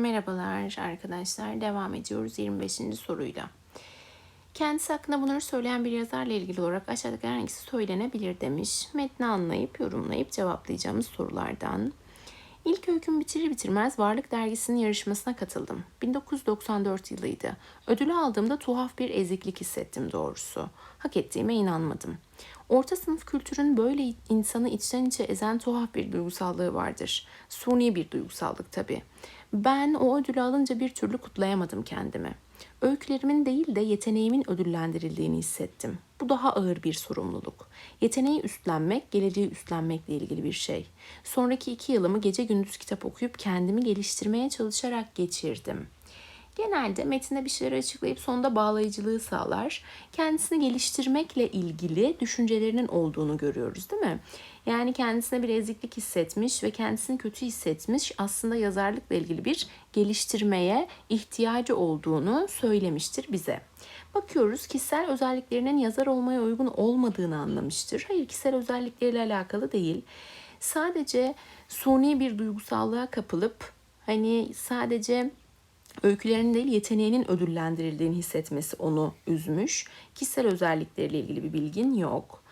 Merhabalar arkadaşlar. Devam ediyoruz 25. soruyla. Kendisi hakkında bunları söyleyen bir yazarla ilgili olarak aşağıdaki hangisi söylenebilir demiş. Metni anlayıp yorumlayıp cevaplayacağımız sorulardan. İlk öykümü bitirir bitirmez Varlık Dergisi'nin yarışmasına katıldım. 1994 yılıydı. Ödülü aldığımda tuhaf bir eziklik hissettim doğrusu. Hak ettiğime inanmadım. Orta sınıf kültürün böyle insanı içten içe ezen tuhaf bir duygusallığı vardır. Suni bir duygusallık tabii. Ben o ödülü alınca bir türlü kutlayamadım kendimi. Öykülerimin değil de yeteneğimin ödüllendirildiğini hissettim. Bu daha ağır bir sorumluluk. Yeteneği üstlenmek, geleceği üstlenmekle ilgili bir şey. Sonraki iki yılımı gece gündüz kitap okuyup kendimi geliştirmeye çalışarak geçirdim. Genelde metinde bir şeyleri açıklayıp sonunda bağlayıcılığı sağlar. Kendisini geliştirmekle ilgili düşüncelerinin olduğunu görüyoruz değil mi? Yani kendisine bir eziklik hissetmiş ve kendisini kötü hissetmiş. Aslında yazarlıkla ilgili bir geliştirmeye ihtiyacı olduğunu söylemiştir bize. Bakıyoruz kişisel özelliklerinin yazar olmaya uygun olmadığını anlamıştır. Hayır kişisel özellikleriyle alakalı değil. Sadece suni bir duygusallığa kapılıp hani sadece öykülerinin değil yeteneğinin ödüllendirildiğini hissetmesi onu üzmüş. Kişisel özellikleriyle ilgili bir bilgin yok.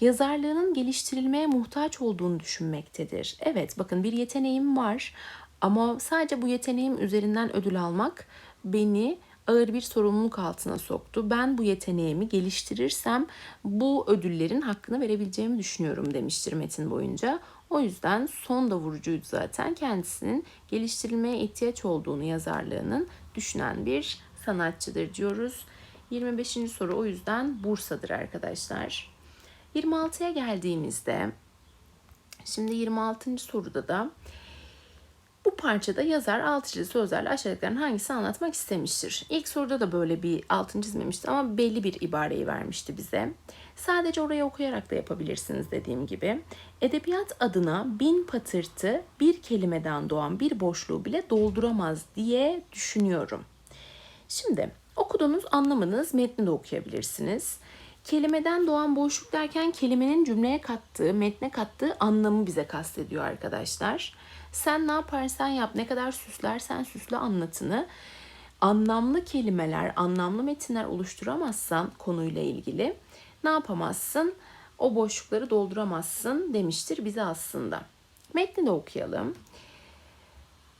Yazarlığının geliştirilmeye muhtaç olduğunu düşünmektedir. Evet bakın bir yeteneğim var ama sadece bu yeteneğim üzerinden ödül almak beni ağır bir sorumluluk altına soktu. Ben bu yeteneğimi geliştirirsem bu ödüllerin hakkını verebileceğimi düşünüyorum demiştir metin boyunca. O yüzden son da vurucuydu zaten kendisinin geliştirilmeye ihtiyaç olduğunu yazarlığının düşünen bir sanatçıdır diyoruz. 25. soru o yüzden Bursa'dır arkadaşlar. 26'ya geldiğimizde şimdi 26. soruda da parçada yazar altıcı sözlerle aşağıdakilerin hangisini anlatmak istemiştir? İlk soruda da böyle bir altını çizmemişti ama belli bir ibareyi vermişti bize. Sadece orayı okuyarak da yapabilirsiniz dediğim gibi. Edebiyat adına bin patırtı bir kelimeden doğan bir boşluğu bile dolduramaz diye düşünüyorum. Şimdi okuduğunuz anlamanız metni de okuyabilirsiniz. Kelimeden doğan boşluk derken kelimenin cümleye kattığı, metne kattığı anlamı bize kastediyor arkadaşlar. Sen ne yaparsan yap, ne kadar süslersen süsle anlatını anlamlı kelimeler, anlamlı metinler oluşturamazsan konuyla ilgili ne yapamazsın? O boşlukları dolduramazsın demiştir bize aslında. Metni de okuyalım.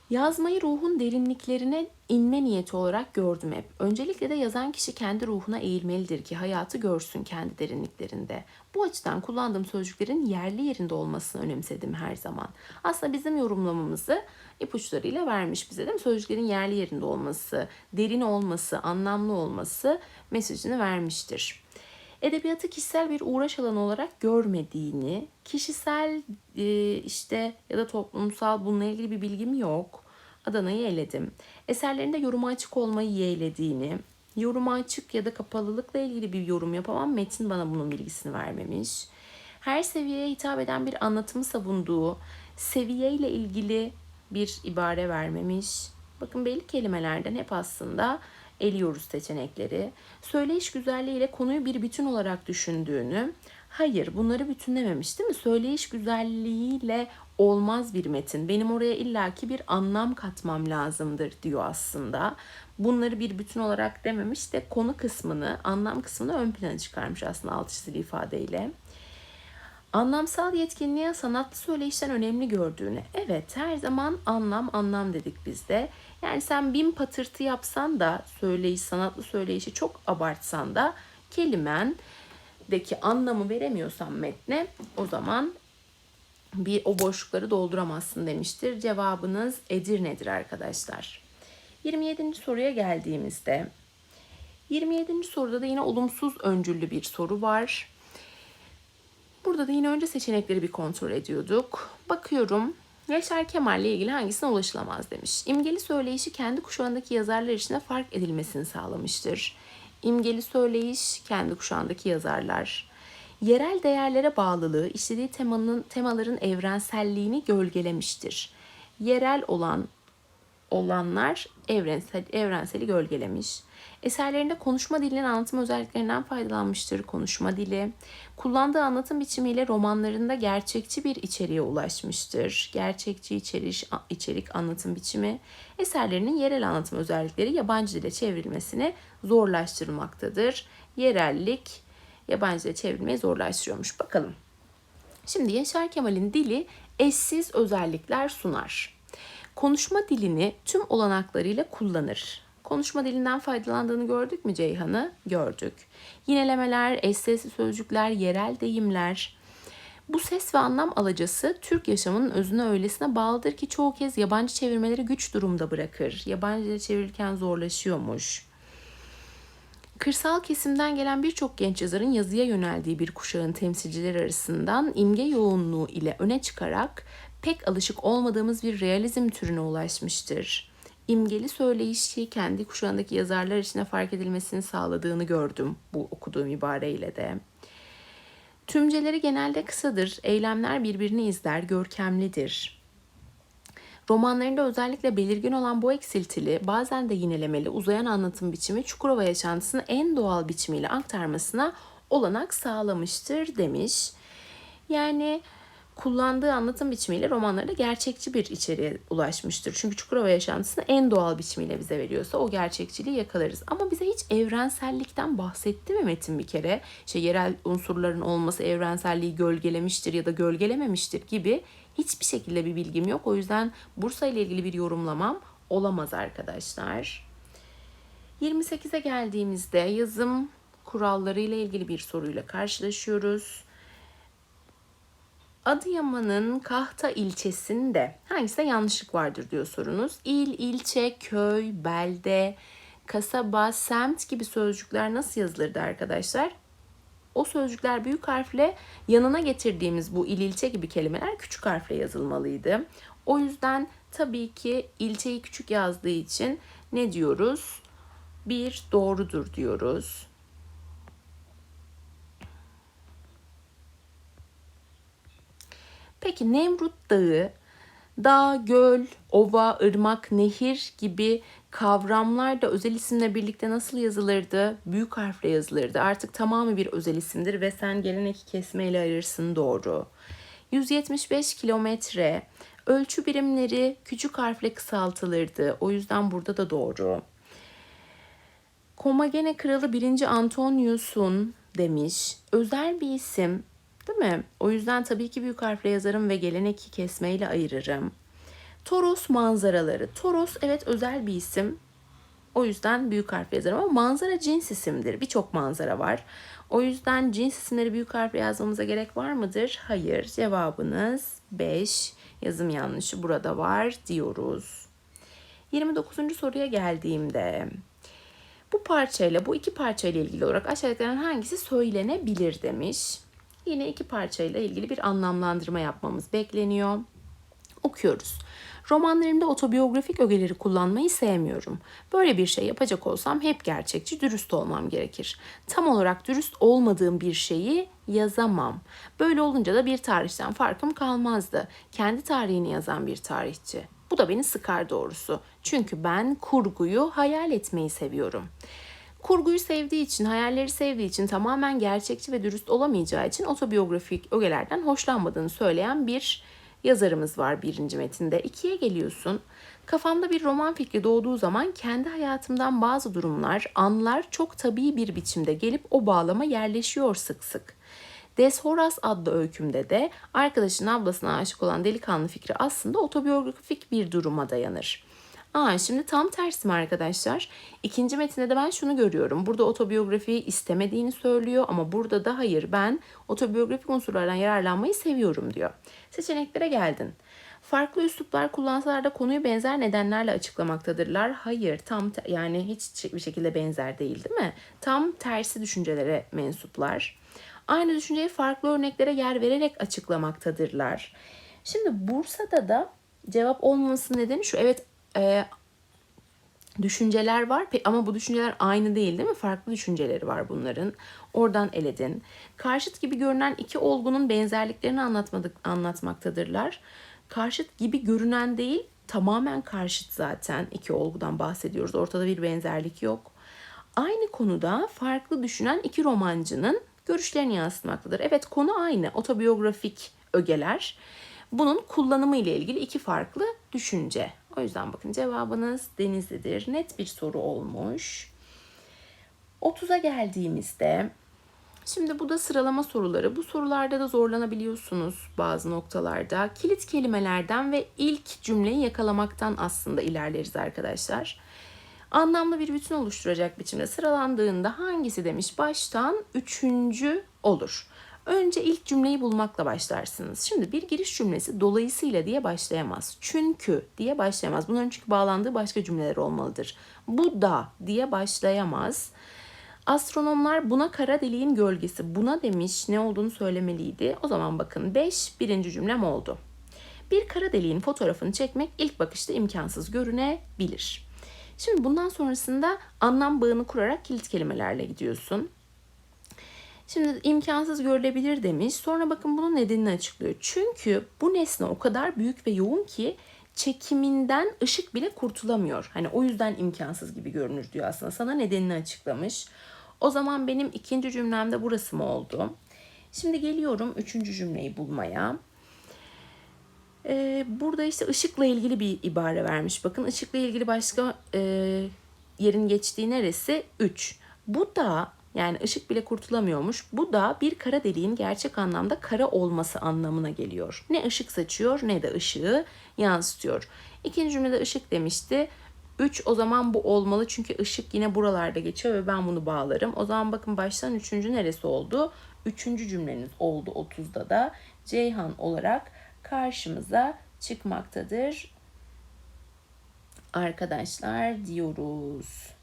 Yazmayı ruhun derinliklerine inme niyeti olarak gördüm hep. Öncelikle de yazan kişi kendi ruhuna eğilmelidir ki hayatı görsün kendi derinliklerinde. Bu açıdan kullandığım sözcüklerin yerli yerinde olmasını önemsedim her zaman. Aslında bizim yorumlamamızı ipuçlarıyla vermiş bize mi? Sözcüklerin yerli yerinde olması, derin olması, anlamlı olması mesajını vermiştir edebiyatı kişisel bir uğraş alanı olarak görmediğini, kişisel e, işte ya da toplumsal bununla ilgili bir bilgim yok. Adana'yı eledim. Eserlerinde yoruma açık olmayı yeğlediğini, yoruma açık ya da kapalılıkla ilgili bir yorum yapamam. Metin bana bunun bilgisini vermemiş. Her seviyeye hitap eden bir anlatımı savunduğu, seviyeyle ilgili bir ibare vermemiş. Bakın belli kelimelerden hep aslında eliyoruz seçenekleri. Söyleyiş güzelliğiyle konuyu bir bütün olarak düşündüğünü, hayır bunları bütünlememiş değil mi? Söyleyiş güzelliğiyle olmaz bir metin. Benim oraya illaki bir anlam katmam lazımdır diyor aslında. Bunları bir bütün olarak dememiş de konu kısmını, anlam kısmını ön plana çıkarmış aslında alt çizili ifadeyle. Anlamsal yetkinliğe sanatlı söyleyişten önemli gördüğünü. Evet her zaman anlam anlam dedik biz de. Yani sen bin patırtı yapsan da söyleyiş, sanatlı söyleyişi çok abartsan da kelimendeki anlamı veremiyorsan metne o zaman bir o boşlukları dolduramazsın demiştir. Cevabınız Edirne'dir arkadaşlar. 27. soruya geldiğimizde 27. soruda da yine olumsuz öncüllü bir soru var. Burada da yine önce seçenekleri bir kontrol ediyorduk. Bakıyorum Yaşar Kemal ilgili hangisine ulaşılamaz demiş. İmgeli söyleyişi kendi kuşağındaki yazarlar içinde fark edilmesini sağlamıştır. İmgeli söyleyiş kendi kuşağındaki yazarlar. Yerel değerlere bağlılığı işlediği temanın, temaların evrenselliğini gölgelemiştir. Yerel olan olanlar evrensel, evrenseli gölgelemiş. Eserlerinde konuşma dilinin anlatım özelliklerinden faydalanmıştır. Konuşma dili. Kullandığı anlatım biçimiyle romanlarında gerçekçi bir içeriğe ulaşmıştır. Gerçekçi içerik, içerik anlatım biçimi eserlerinin yerel anlatım özellikleri yabancı dile çevrilmesini zorlaştırmaktadır. Yerellik yabancı dile çevrilmeyi zorlaştırıyormuş. Bakalım. Şimdi Yaşar Kemal'in dili eşsiz özellikler sunar. Konuşma dilini tüm olanaklarıyla kullanır. Konuşma dilinden faydalandığını gördük mü Ceyhan'ı? Gördük. Yinelemeler, eş sesli sözcükler, yerel deyimler. Bu ses ve anlam alacası Türk yaşamının özüne öylesine bağlıdır ki çoğu kez yabancı çevirmeleri güç durumda bırakır. Yabancı dile çevirirken zorlaşıyormuş. Kırsal kesimden gelen birçok genç yazarın yazıya yöneldiği bir kuşağın temsilcileri arasından imge yoğunluğu ile öne çıkarak pek alışık olmadığımız bir realizm türüne ulaşmıştır. İmgeli söyleyişi kendi kuşağındaki yazarlar içine fark edilmesini sağladığını gördüm bu okuduğum ibareyle de. Tümceleri genelde kısadır, eylemler birbirini izler, görkemlidir. Romanlarında özellikle belirgin olan bu eksiltili, bazen de yinelemeli, uzayan anlatım biçimi Çukurova yaşantısını en doğal biçimiyle aktarmasına olanak sağlamıştır demiş. Yani kullandığı anlatım biçimiyle romanlarında gerçekçi bir içeriğe ulaşmıştır. Çünkü Çukurova yaşantısını en doğal biçimiyle bize veriyorsa o gerçekçiliği yakalarız. Ama bize hiç evrensellikten bahsetti mi Metin bir kere? İşte yerel unsurların olması evrenselliği gölgelemiştir ya da gölgelememiştir gibi hiçbir şekilde bir bilgim yok. O yüzden Bursa ile ilgili bir yorumlamam olamaz arkadaşlar. 28'e geldiğimizde yazım kuralları ile ilgili bir soruyla karşılaşıyoruz. Adıyaman'ın Kahta ilçesinde hangisinde yanlışlık vardır diyor sorunuz. İl, ilçe, köy, belde, kasaba, semt gibi sözcükler nasıl yazılırdı arkadaşlar? O sözcükler büyük harfle yanına getirdiğimiz bu il, ilçe gibi kelimeler küçük harfle yazılmalıydı. O yüzden tabii ki ilçeyi küçük yazdığı için ne diyoruz? Bir doğrudur diyoruz. Peki Nemrut Dağı, dağ, göl, ova, ırmak, nehir gibi kavramlar da özel isimle birlikte nasıl yazılırdı? Büyük harfle yazılırdı. Artık tamamı bir özel isimdir ve sen gelenek kesmeyle ayırırsın doğru. 175 kilometre. Ölçü birimleri küçük harfle kısaltılırdı. O yüzden burada da doğru. Komagene kralı 1. Antonius'un demiş. Özel bir isim Değil mi? O yüzden tabii ki büyük harfle yazarım ve gelenek kesmeyle ayırırım. Toros manzaraları. Toros evet özel bir isim. O yüzden büyük harfle yazarım ama manzara cins isimdir. Birçok manzara var. O yüzden cins isimleri büyük harfle yazmamıza gerek var mıdır? Hayır. Cevabınız 5. Yazım yanlışı burada var diyoruz. 29. soruya geldiğimde bu parçayla bu iki parçayla ilgili olarak aşağıdakilerden hangisi söylenebilir demiş. Yine iki parçayla ilgili bir anlamlandırma yapmamız bekleniyor. Okuyoruz. Romanlarımda otobiyografik ögeleri kullanmayı sevmiyorum. Böyle bir şey yapacak olsam hep gerçekçi, dürüst olmam gerekir. Tam olarak dürüst olmadığım bir şeyi yazamam. Böyle olunca da bir tarihten farkım kalmazdı. Kendi tarihini yazan bir tarihçi. Bu da beni sıkar doğrusu. Çünkü ben kurguyu hayal etmeyi seviyorum. Kurguyu sevdiği için, hayalleri sevdiği için tamamen gerçekçi ve dürüst olamayacağı için otobiyografik ögelerden hoşlanmadığını söyleyen bir yazarımız var birinci metinde. İkiye geliyorsun. Kafamda bir roman fikri doğduğu zaman kendi hayatımdan bazı durumlar, anlar çok tabii bir biçimde gelip o bağlama yerleşiyor sık sık. Des Horas adlı öykümde de arkadaşın ablasına aşık olan delikanlı fikri aslında otobiyografik bir duruma dayanır. Aa, şimdi tam tersi mi arkadaşlar? İkinci metinde de ben şunu görüyorum. Burada otobiyografiyi istemediğini söylüyor ama burada da hayır ben otobiyografik unsurlardan yararlanmayı seviyorum diyor. Seçeneklere geldin. Farklı üsluplar kullansalar da konuyu benzer nedenlerle açıklamaktadırlar. Hayır, tam yani hiç bir şekilde benzer değil değil mi? Tam tersi düşüncelere mensuplar. Aynı düşünceyi farklı örneklere yer vererek açıklamaktadırlar. Şimdi Bursa'da da cevap olmaması nedeni şu. Evet e, düşünceler var ama bu düşünceler aynı değil değil mi? Farklı düşünceleri var bunların. Oradan eledin. Karşıt gibi görünen iki olgunun benzerliklerini anlatmadık, anlatmaktadırlar. Karşıt gibi görünen değil, tamamen karşıt zaten iki olgudan bahsediyoruz. Ortada bir benzerlik yok. aynı konuda farklı düşünen iki romancının görüşlerini yansıtmaktadır. Evet konu aynı otobiyografik ögeler. Bunun kullanımı ile ilgili iki farklı düşünce. O yüzden bakın cevabınız Denizli'dir. Net bir soru olmuş. 30'a geldiğimizde Şimdi bu da sıralama soruları. Bu sorularda da zorlanabiliyorsunuz bazı noktalarda. Kilit kelimelerden ve ilk cümleyi yakalamaktan aslında ilerleriz arkadaşlar. Anlamlı bir bütün oluşturacak biçimde sıralandığında hangisi demiş baştan üçüncü olur. Önce ilk cümleyi bulmakla başlarsınız. Şimdi bir giriş cümlesi dolayısıyla diye başlayamaz. Çünkü diye başlayamaz. Bunların çünkü bağlandığı başka cümleler olmalıdır. Bu da diye başlayamaz. Astronomlar buna kara deliğin gölgesi buna demiş ne olduğunu söylemeliydi. O zaman bakın 5 birinci cümlem oldu. Bir kara deliğin fotoğrafını çekmek ilk bakışta imkansız görünebilir. Şimdi bundan sonrasında anlam bağını kurarak kilit kelimelerle gidiyorsun. Şimdi imkansız görülebilir demiş. Sonra bakın bunun nedenini açıklıyor. Çünkü bu nesne o kadar büyük ve yoğun ki çekiminden ışık bile kurtulamıyor. Hani o yüzden imkansız gibi görünür diyor aslında. Sana nedenini açıklamış. O zaman benim ikinci cümlemde burası mı oldu? Şimdi geliyorum üçüncü cümleyi bulmaya. Ee, burada işte ışıkla ilgili bir ibare vermiş. Bakın ışıkla ilgili başka e, yerin geçtiği neresi? 3. Bu da yani ışık bile kurtulamıyormuş. Bu da bir kara deliğin gerçek anlamda kara olması anlamına geliyor. Ne ışık saçıyor ne de ışığı yansıtıyor. İkinci cümlede ışık demişti. 3 o zaman bu olmalı çünkü ışık yine buralarda geçiyor ve ben bunu bağlarım. O zaman bakın baştan üçüncü neresi oldu? Üçüncü cümleniz oldu 30'da da Ceyhan olarak karşımıza çıkmaktadır. Arkadaşlar diyoruz.